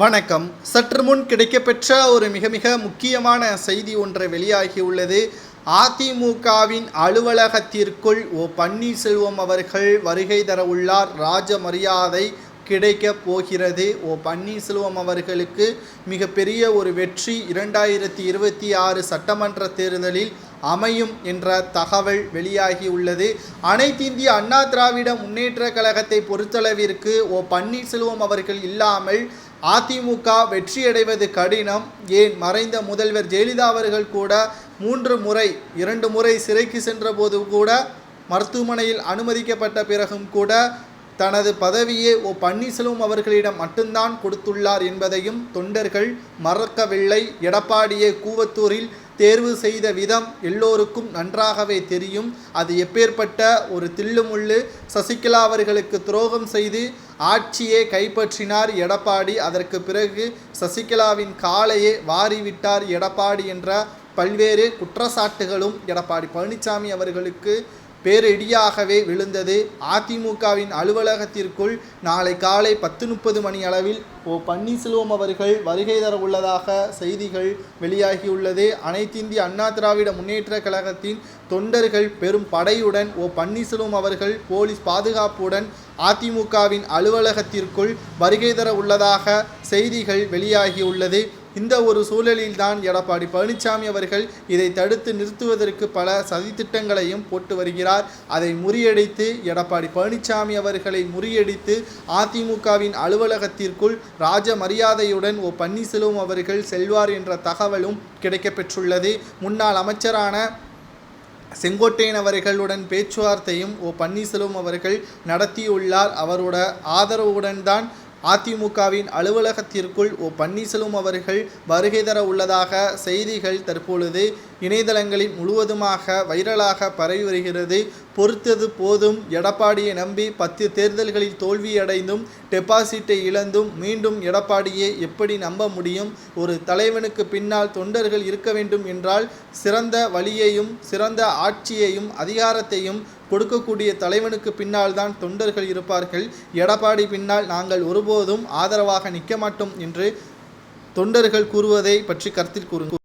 வணக்கம். சற்று முன் கிடைக்கப்பெற்ற ஒரு மிக மிக முக்கியமான செய்தி ஒன்று வெளியாகியுள்ளது. அதிமுகவின் அலுவலகத்திற்குள் ஓ பன்னீர்செல்வம் அவர்கள் வருகை தர உள்ளார். ராஜ மரியாதை கிடைக்கப் போகிறது. ஓ பன்னீர்செல்வம் அவர்களுக்கு மிகப்பெரிய ஒரு வெற்றி. இரண்டாயிரத்தி இருபத்தி ஆறு சட்டமன்ற தேர்தலில் அமையும் என்ற தகவல் வெளியாகியுள்ளது. அனைத்து இந்திய அண்ணா திராவிட முன்னேற்ற கழகத்தை பொறுத்தளவிற்கு ஓ பன்னீர்செல்வம் அவர்கள் இல்லாமல் அதிமுக வெற்றியடைவது கடினம். ஏன்? மறைந்த முதல்வர் ஜெயலலிதா அவர்கள் கூட மூன்று முறை இரண்டு முறை சிறைக்கு சென்றபோது கூட மருத்துவமனையில் அனுமதிக்கப்பட்ட பிறகும் கூட தனது பதவியை ஓ பன்னீர்செல்வம் அவர்களிடம் மட்டும்தான் கொடுத்துள்ளார் என்பதையும் தொண்டர்கள் மறக்கவில்லை. எடப்பாடியை கூவத்தூரில் தேர்வு செய்த விதம் எல்லோருக்கும் நன்றாகவே தெரியும். அது எப்பேற்பட்ட ஒரு தில்லுமுள்ளு சசிகலா அவர்களுக்கு துரோகம் செய்து ஆட்சியை கைப்பற்றினார் எடப்பாடி. அதற்கு பிறகு சசிகலாவின் காலையே வாரிவிட்டார் எடப்பாடி என்ற பல்வேறு குற்றச்சாட்டுகளும் எடப்பாடி பழனிசாமி அவர்களுக்கு பேரிடியாகவே விழுந்தது. அதிமுகவின் அலுவலகத்திற்குள் நாளை காலை பத்து முப்பது மணி அளவில் ஓ பன்னீர்செல்வம் அவர்கள் வருகை தர உள்ளதாக செய்திகள் வெளியாகியுள்ளது. அனைத்திந்திய அண்ணா திராவிட முன்னேற்ற கழகத்தின் தொண்டர்கள் பெரும் படையுடன் ஓ பன்னீர்செல்வம் அவர்கள் போலீஸ் பாதுகாப்புடன் அதிமுகவின் அலுவலகத்திற்குள் வருகை தர உள்ளதாக செய்திகள் வெளியாகியுள்ளது. இந்த ஒரு சூழலில்தான் எடப்பாடி பழனிசாமி அவர்கள் இதை தடுத்து நிறுத்துவதற்கு பல சதித்திட்டங்களையும் போட்டு வருகிறார். அதை முறியடித்து எடப்பாடி பழனிசாமி அவர்களை முறியடித்து அதிமுகவின் அலுவலகத்திற்குள் ராஜ மரியாதையுடன் ஓ பன்னீர்செல்வம் அவர்கள் செல்வார் என்ற தகவலும் கிடைக்கப்பெற்றுள்ளது. முன்னாள் அமைச்சரான செங்கோட்டையன் அவர்களுடன் பேச்சுவார்த்தையும் ஓ பன்னீர்செல்வம் அவர்கள் நடத்தியுள்ளார். அவரோட ஆதரவுடன் தான் அதிமுகவின் அலுவலகத்திற்குள் ஓ பன்னீர்செல்வம் அவர்கள் வருகை தர உள்ளதாக செய்திகள் தற்பொழுது இணையதளங்களில் முழுவதுமாக வைரலாக பரவி வருகிறது. பொறுத்தது போதும் எடப்பாடியை நம்பி பத்து தேர்தல்களில் தோல்வியடைந்தும் டெபாசிட்டை இழந்தும் மீண்டும் எடப்பாடியை எப்படி நம்ப முடியும்? ஒரு தலைவனுக்கு பின்னால் தொண்டர்கள் இருக்க வேண்டும் என்றால் சிறந்த வழியையும் சிறந்த ஆட்சியையும் அதிகாரத்தையும் கொடுக்கக்கூடிய தலைவனுக்கு பின்னால் தான் தொண்டர்கள் இருப்பார்கள். எடப்பாடி பின்னால் நாங்கள் ஒருபோதும் ஆதரவாக நிற்க மாட்டோம் என்று தொண்டர்கள் கூறுவதை பற்றி கருத்தில் கூறுங்கள்.